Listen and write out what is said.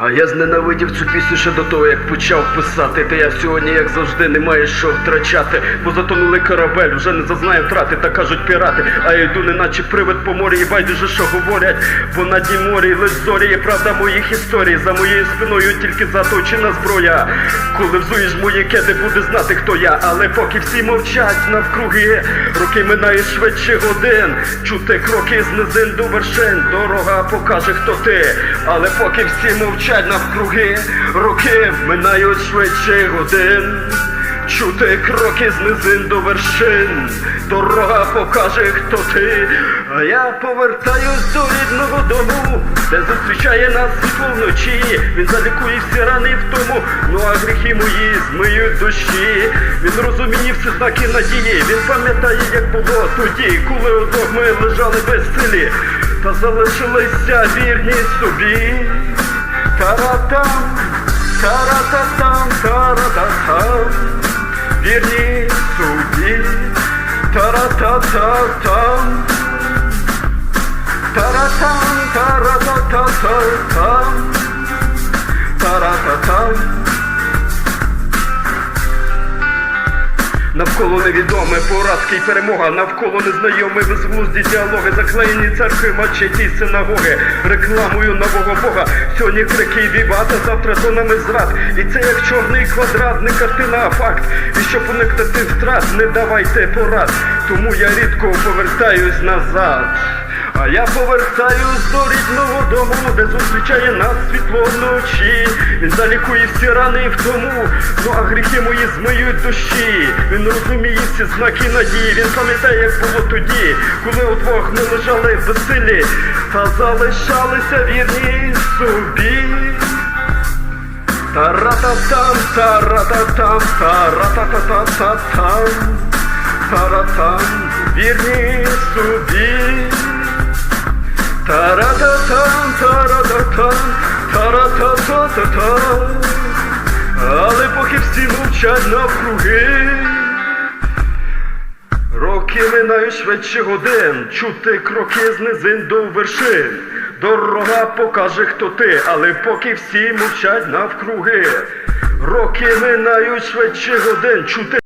А я зненавидів цю пісню ще до того, як почав писати. Та я сьогодні, як завжди, не маю що втрачати. Бо затонули корабель, вже не зазнає втрати, та кажуть пірати. А я йду, неначе привид по морі, і байдуже, що говорять. Бо на дні морі лиш зорі є правда моїх історій. За моєю спиною тільки заточена зброя. Коли взуєш мої кеди, буде знати, хто я. Але поки всі мовчать навкруги, роки минають швидше годин. Чути кроки з низин до вершин. Дорога покаже, хто ти. Але поки всі мовчать навкруги, роки минають швидше годин. Чути кроки з низин до вершин, дорога покаже, хто ти. А я повертаюсь до рідного дому, де зустрічає нас світло вночі. Він залікує всі рани в тому, ну а гріхи мої змиють душі. Він розуміє всі знаки надії. Він пам'ятає, як було тоді, коли удвох ми лежали безсилі, та залишилися вірні собі. Таратам, тарататам, тарататам, вірні собі, таратататам, таратам, таратататам, тарататам. Навколо невідоме поразки й перемога, навколо незнайомий безглузді діалоги, заклеєні церкви, мачеті, синагоги, рекламою нового Бога. Сьогодні крики й вівата, завтра тонами зрад. І це як чорний квадрат, не картина, а факт. І щоб уникнути втрат, не давайте порад. Тому я рідко повертаюсь назад. А я повертаюсь до рідного дому, де зустрічає нас світло вночі. Він залікує всі рани в тому, ну а гріхи мої змиють душі. Він розуміє всі знаки надії. Він пам'ятає, як було тоді, коли удвох ми лежали в безсилі та залишалися вірні собі. Тарататам, тарататам, тарататататам, таратам, вірні собі. Тарататам, тарататам, тарататататам. Але поки всі мовчать навкруги, роки минають швидше годин, чути кроки з низин до вершин. Дорога покаже, хто ти, але поки всі мовчать навкруги, роки минають швидше годин, чути.